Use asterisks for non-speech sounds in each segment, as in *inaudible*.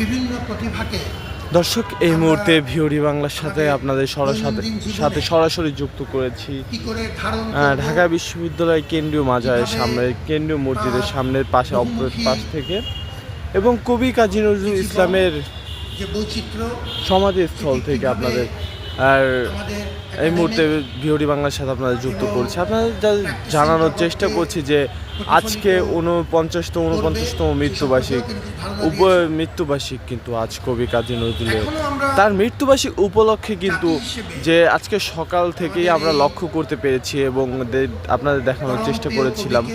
বিভিন্ন প্রতিভাকে দর্শক এই মুহূর্তে ভিওরি বাংলার সাথে আপনাদের সরাসরি সাথে সরাসরি যুক্ত করেছি। ঢাকা বিশ্ববিদ্যালয় কেন্দ্রীয় মাজারের সামনে কেন্দ্রীয় মসজিদের সামনের পাশে অপর পাশ থেকে। এবং কবি কাজী নজরুল ইসলামের সমাধিস্থল থেকে আপনাদের আর এই মুহূর্তে ভিওডি বাংলার সাথে আপনাদের যুক্ত করছি। আপনাদের যা- জানানোর চেষ্টা করছি যে আজকে উনপঞ্চাশতম উনপঞ্চাশতম মৃত্যুবার্ষিক, উপ মৃত্যুবার্ষিক কিন্তু আজ কবি কাজী নজরুলের। তার মৃত্যুবার্ষিক উপলক্ষে কিন্তু যে আজকে সকাল থেকেই আমরা লক্ষ্য করতে পেরেছি এবং আপনাদের দেখানোর চেষ্টা করেছিলাম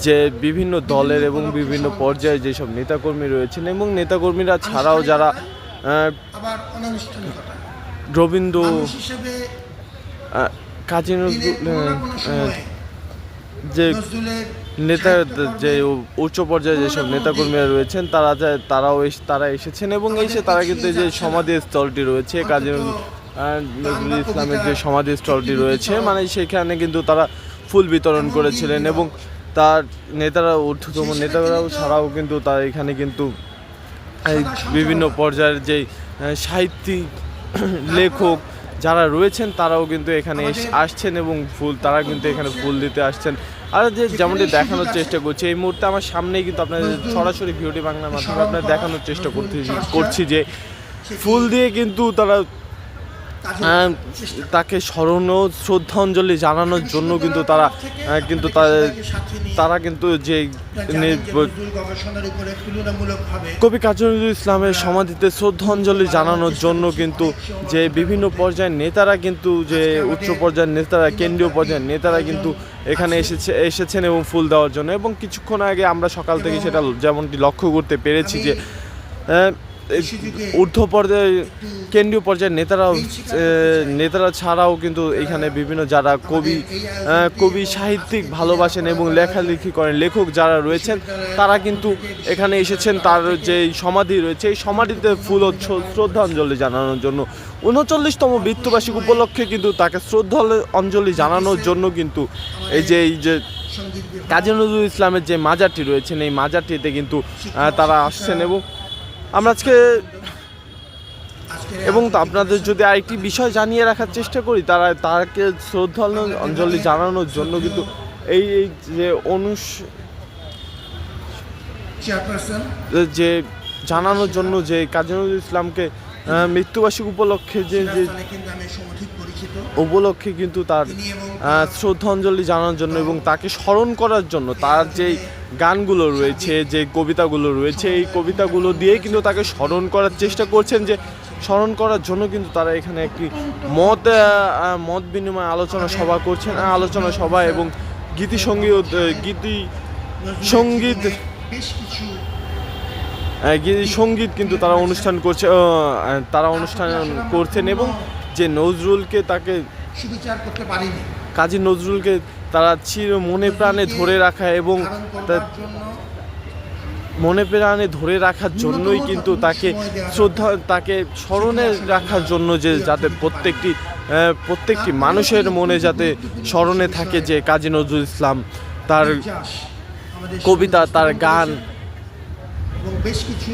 যে বিভিন্ন দলের এবং বিভিন্ন পর্যায়ে যেসব নেতাকর্মী রয়েছেন এবং নেতাকর্মীরা ছাড়াও যারা রবীন্দ্র কাজী নজরুল যে নেতা যে উচ্চ পর্যায়ে যেসব নেতাকর্মীরা রয়েছেন তারা যায় তারাও এস- তারা এসেছেন এবং এসে তারা কিন্তু যে সমাধি স্থলটি রয়েছে কাজী নজরুল ইসলামের যে সমাধি স্থলটি রয়েছে মানে সেখানে কিন্তু তারা ফুল বিতরণ করেছিলেন এবং তার নেতারা ঊর্ধ্বতম নেতারাও ছাড়াও কিন্তু তার এখানে কিন্তু এই বিভিন্ন পর্যায়ের যে সাহিত্যিক *coughs* লেখক যারা রয়েছেন তারাও কিন্তু এখানে এস- আসছেন এবং ফুল তারা কিন্তু এখানে ফুল দিতে আসছেন। আর যে যেমনটি দেখানোর চেষ্টা করছি এই মুহূর্তে আমার সামনেই কিন্তু আপনার সরাসরি ভিউটি বাংলার মাধ্যমে আপনার দেখানোর চেষ্টা করতে করছি যে ফুল দিয়ে কিন্তু তারা তাকে স্মরণ ও শ্রদ্ধাঞ্জলি জানানোর জন্য কিন্তু তারা আহ, কিন্তু তারা কিন্তু যে কবি কাজী নজরুল ইসলামের সমাধিতে শ্রদ্ধাঞ্জলি জানানোর জন্য কিন্তু যে বিভিন্ন পর্যায়ের নেতারা কিন্তু যে উচ্চ পর্যায়ের নেতারা কেন্দ্রীয় পর্যায়ের নেতারা কিন্তু এখানে এসেছে এসেছেন এবং ফুল দেওয়ার জন্য। এবং কিছুক্ষণ আগে আমরা সকাল থেকে সেটা যেমনটি লক্ষ্য করতে পেরেছি যে এই ঊর্ধ্ব পর্যায়ে কেন্দ্রীয় পর্যায়ের নেতারাও নেতারা ছাড়াও কিন্তু এখানে বিভিন্ন যারা কবি কবি সাহিত্যিক ভালোবাসেন এবং লেখালেখি করেন, লেখক যারা রয়েছেন, তারা কিন্তু এখানে এসেছেন, তার যে সমাধি রয়েছে, এই সমাধিতে ফুল শ্রদ্ধাঞ্জলি জানানোর জন্য। উনচল্লিশতম মৃত্যুবার্ষিক উপলক্ষে কিন্তু তাকে শ্রদ্ধা অঞ্জলি জানানোর জন্য কিন্তু এই যে এই যে কাজী নজরুল ইসলামের যে মাজারটি রয়েছেন, এই মাজারটিতে কিন্তু তারা আসছেন এবং আমরা আজকে এবং আপনাদের যদি আরেকটি বিষয় জানিয়ে রাখার চেষ্টা করি তারা তাকে শ্রদ্ধা অঞ্জলি জানানোর জন্য কিন্তু এই এই যে অনুষ যে জানানোর জন্য যে কাজী নজরুল ইসলামকে মৃত্যুবার্ষিক উপলক্ষে যে যে উপলক্ষে কিন্তু তার শ্রদ্ধাঞ্জলি জানার জন্য এবং তাকে স্মরণ করার জন্য তার যেই গানগুলো রয়েছে যে কবিতাগুলো রয়েছে এই কবিতাগুলো দিয়েই কিন্তু তাকে স্মরণ করার চেষ্টা করছেন যে স্মরণ করার জন্য কিন্তু তারা এখানে একটি মত মত বিনিময় আলোচনা সভা করছেন আলোচনা সভা এবং গীতি সংগীত গীতি সংগীত বেশ কিছু সংগীত কিন্তু তারা অনুষ্ঠান করছে তারা অনুষ্ঠান করছেন এবং যে নজরুলকে তাকে কাজী নজরুলকে তারা চির মনে প্রাণে ধরে রাখা এবং মনে প্রাণে ধরে রাখার জন্যই কিন্তু তাকে শ্রদ্ধা, তাকে স্মরণে রাখার জন্য যে যাতে প্রত্যেকটি প্রত্যেকটি মানুষের মনে যাতে স্মরণে থাকে যে কাজী নজরুল ইসলাম তার কবিতা, তার গান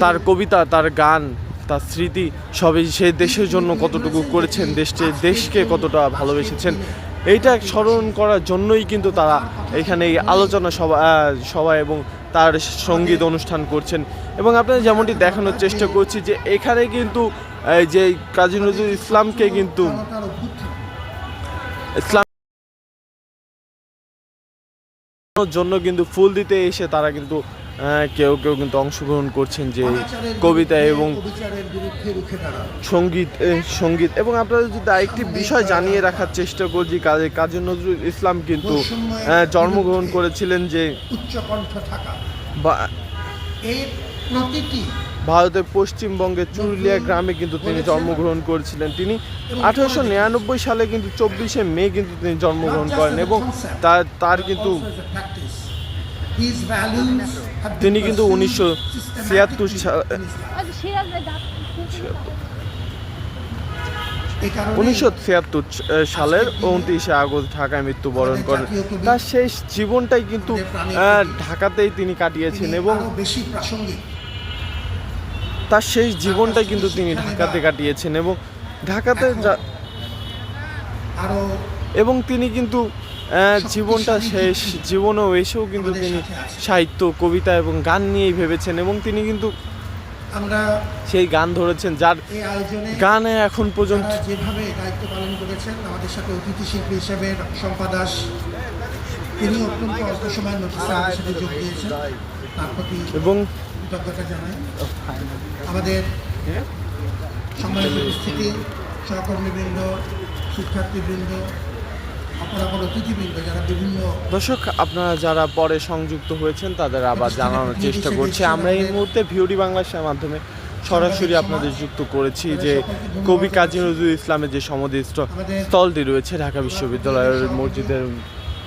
তার কবিতা, তার গান, তার স্মৃতি সবই সে দেশের জন্য কতটুকু করেছেন, দেশকে দেশকে কতটা ভালোবেসেছেন, এইটা স্মরণ করার জন্যই কিন্তু তারা এখানে এই আলোচনা সভা সভা এবং তার সংগীত অনুষ্ঠান করছেন। এবং আপনাদের যেমনটি দেখানোর চেষ্টা করছি যে এখানে কিন্তু যে কাজী নজরুল ইসলামকে কিন্তু ইসলাম জন্য কিন্তু ফুল দিতে এসে তারা কিন্তু কেউ কেউ কিন্তু অংশগ্রহণ করছেন যে কবিতা এবং সংগীত সংগীত। এবং আপনাদের যদি আরেকটি বিষয় জানিয়ে রাখার চেষ্টা করছি কাজে কাজী নজরুল ইসলাম কিন্তু জন্মগ্রহণ করেছিলেন যে বা- ভারতের পশ্চিমবঙ্গের চুরুলিয়া গ্রামে কিন্তু তিনি জন্মগ্রহণ করেছিলেন। তিনি আঠারোশো নিরানব্বই সালে কিন্তু চব্বিশে মে কিন্তু তিনি জন্মগ্রহণ করেন এবং তার তার কিন্তু তিনি কিন্তু উনিশশো ছিয়াত্তর উনিশশো ছিয়াত্তর সালের উনত্রিশে আগস্ট ঢাকায় মৃত্যুবরণ করেন। তার শেষ জীবনটাই কিন্তু ঢাকাতেই তিনি কাটিয়েছেন এবং তার শেষ জীবনটাই কিন্তু তিনি ঢাকাতে কাটিয়েছেন এবং ঢাকাতে যা এবং তিনি কিন্তু জীবনটা শেষ জীবনেও এসেও কিন্তু তিনি সাহিত্য কবিতা এবং গান নিয়েই ভেবেছেন এবং তিনি কিন্তু আমরা সেই গান ধরেছেন যার গানে এখন পর্যন্ত যেভাবে দায়িত্ব পালন করেছেন আমাদের সাথে অতিথি শিল্পী হিসেবে শম্পা দাস তিনি অত্যন্ত অল্প সময়ের মধ্যে আমাদের সাথে যোগ দিয়েছেন। তার প্রতি এবং কৃতজ্ঞতা জানাই। আমাদের সম্মানিত উপস্থিতি সহকর্মীবৃন্দ শিক্ষার্থীবৃন্দ অপরাপর অতিথিবৃন্দ যারা বিভিন্ন দর্শক আপনারা যারা পরে সংযুক্ত হয়েছেন তাদের আবার জানানোর চেষ্টা করছি। আমরা এই মুহূর্তে ভিওডি বাংলাদেশের মাধ্যমে সরাসরি আপনাদের যুক্ত করেছি যে কবি কাজী নজরুল ইসলামের যে সমাধি স্থ- স্থলটি রয়েছে ঢাকা বিশ্ববিদ্যালয়ের মসজিদের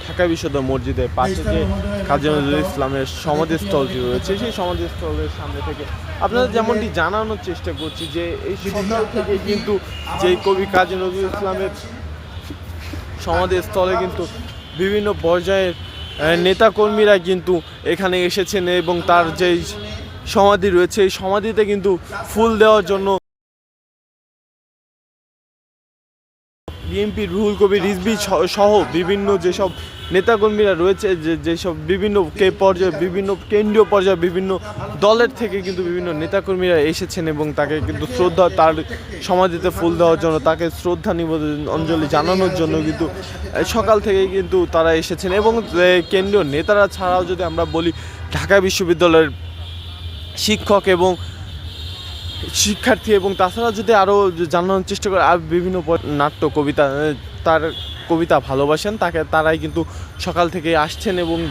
ঢাকা বিশ্ববিদ্যালয় মসজিদের পাশে যে কাজী নজরুল ইসলামের সমাধি স্থলটি রয়েছে সেই সমাধি স্থলের সামনে থেকে আপনাদের যেমনটি জানানোর চেষ্টা করছি যে এই সকাল থেকে কিন্তু যে কবি কাজী নজরুল ইসলামের সমাধি স্থলে কিন্তু বিভিন্ন পর্যায়ের নেতাকর্মীরা কিন্তু এখানে এসেছেন এবং তার যেই সমাধি রয়েছে, এই সমাধিতে কিন্তু ফুল দেওয়ার জন্য বিএনপির রুহুল কবির রিজভি স- সহ বিভিন্ন যেসব নেতাকর্মীরা রয়েছে যে যেসব বিভিন্ন কে পর্যায়ে বিভিন্ন কেন্দ্রীয় পর্যায়ে বিভিন্ন দলের থেকে কিন্তু বিভিন্ন নেতাকর্মীরা এসেছেন এবং তাকে কিন্তু শ্রদ্ধা তার সমাধিতে ফুল দেওয়ার জন্য তাকে শ্রদ্ধা নিবেদন অঞ্জলি জানানোর জন্য কিন্তু সকাল থেকেই কিন্তু তারা এসেছেন এবং কেন্দ্রীয় নেতারা ছাড়াও যদি আমরা বলি ঢাকা বিশ্ববিদ্যালয়ের শিক্ষক এবং শিক্ষার্থী এবং তাছাড়া যদি আরও জানানোর চেষ্টা করে, আর বিভিন্ন নাট্য কবিতা তার কবিতা ভালোবাসেন, তাকে, তারাই কিন্তু সকাল থেকে আসছেন এবং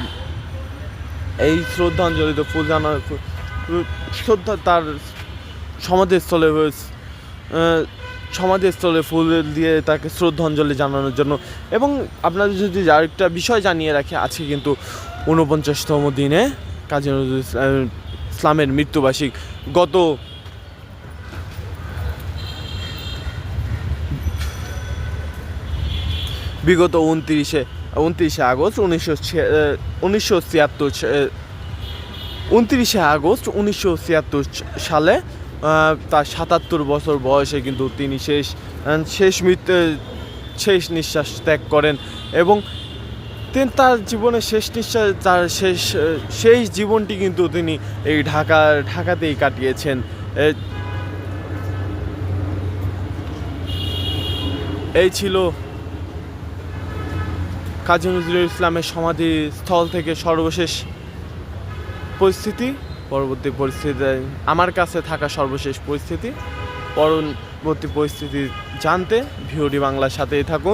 এই শ্রদ্ধাঞ্জলিতে ফুল জানার শ্রদ্ধা তার সমাধিস্থলে সমাধিস্থলে ফুল দিয়ে তাকে শ্রদ্ধাঞ্জলি জানানোর জন্য। এবং আপনাদের যদি আরেকটা বিষয় জানিয়ে রাখি, আজকে কিন্তু ঊনপঞ্চাশতম দিনে কাজী নজরুল ইসলাম- ইসলামের মৃত্যুবার্ষিক। গত বিগত উনত্রিশে উনত্রিশে আগস্ট উনিশশো উনিশশো ছিয়াত্তর উনত্রিশে আগস্ট উনিশশো ছিয়াত্তর সালে তার সাতাত্তর বছর বয়সে কিন্তু তিনি শেষ শেষ মৃত্যু, শেষ নিঃশ্বাস ত্যাগ করেন এবং তিনি, তার জীবনের শেষ নিঃশ্বাস, তার শেষ শেষ জীবনটি কিন্তু তিনি এই ঢাকা, ঢাকাতেই কাটিয়েছেন। এই ছিল কাজী নজরুল ইসলামের সমাধি স্থল থেকে সর্বশেষ পরিস্থিতি, পরবর্তী পরিস্থিতিতে আমার কাছে থাকা সর্বশেষ পরিস্থিতি, পরবর্তী পরিস্থিতি জানতে ভিওডি বাংলার সাথেই থাকুন।